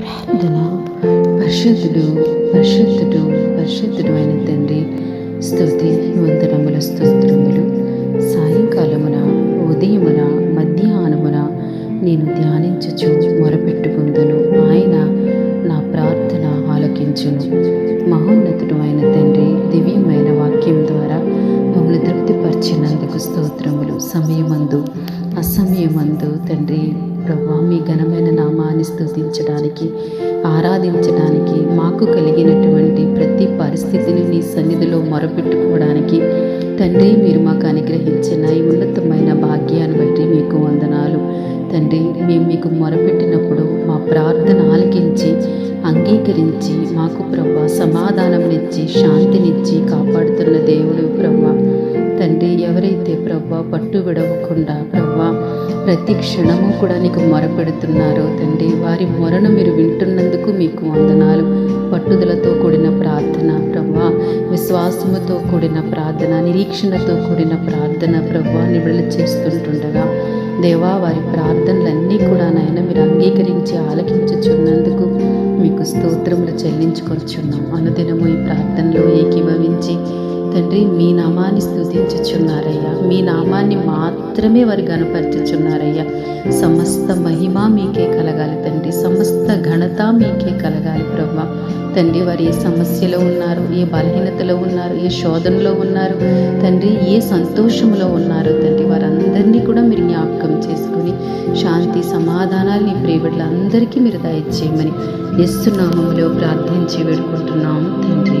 ప్రార్థన. పరిశుద్ధుడు పరిశుద్ధుడు పరిశుద్ధుడు అయిన తండ్రి స్థుతి వందనముల స్తోత్రములు సాయంకాలమున ఉదయమున మధ్యాహ్నమున నేను ధ్యానించుచు మొరపెట్టుకుందును. ఆయన నా ప్రార్థన ఆలకించును. మహోన్నతుడు అయిన తండ్రి దివ్యమైన వాక్యం ద్వారా మమ్మల్ని తృప్తిపరిచినందుకు స్తోత్రములు. సమయమందు అసమయమందు తండ్రి ప్రభా మీ ఘనమైన నామాన్ని ఆరాధించడానికి మాకు కలిగినటువంటి ప్రతి పరిస్థితిని నీ సన్నిధిలో మొరపెట్టుకోవడానికి తండ్రి మీరు మాకు అనుగ్రహించిన ఈ ఉన్నతమైన భాగ్యాన్ని బట్టి మీకు వందనాలు. తండ్రి మేము మీకు మొరపెట్టినప్పుడు మా ప్రార్థన ఆలకించి అంగీకరించి మాకు ప్రభా సమాధానంనిచ్చి శాంతినిచ్చి కాపాడుతున్న దేవుడు ప్రభా. తండ్రి ఎవరైతే ప్రభా పట్టు విడవకుండా ప్రతి క్షణము కూడా నీకు మొరపెడుతున్నారో తండ్రి. వారి మొరను మీరు వింటున్నందుకు మీకు వందనాలు. పట్టుదలతో కూడిన ప్రార్థన ప్రభా. విశ్వాసముతో కూడిన ప్రార్థన నిరీక్షణతో కూడిన ప్రార్థన ప్రభా నిబిడల చేస్తుంటుండగా. దేవా వారి ప్రార్థనలన్నీ కూడా నాయన మీరు అంగీకరించి ఆలకించుచున్నందుకు మీకు స్తోత్రములు చెల్లించుకొచ్చున్నాం అనుదినము ఈ ప్రార్థనలో ఏకీభవించి తండ్రి మీ నామాన్ని స్థుతించుచున్నారయ్యా మీ నామాన్ని మాత్రమే వారు గనపరచుచున్నారయ్యా సమస్త మహిమ మీకే కలగాలి తండ్రి. సమస్త ఘనత మీకే కలగాలి ప్రభా. తండ్రి వారు ఏ సమస్యలో ఉన్నారు ఏ బలహీనతలో ఉన్నారు ఏ శోధనలో ఉన్నారు తండ్రి ఏ సంతోషంలో ఉన్నారు తండ్రి వారందరినీ కూడా మీరు జ్ఞాపకం చేసుకుని శాంతి సమాధానాలు నీ ప్రియబిడ్డలందరికీ మీరు దయచేయమని నామంలో ప్రార్థించి వేడుకుంటున్నాము తండ్రి.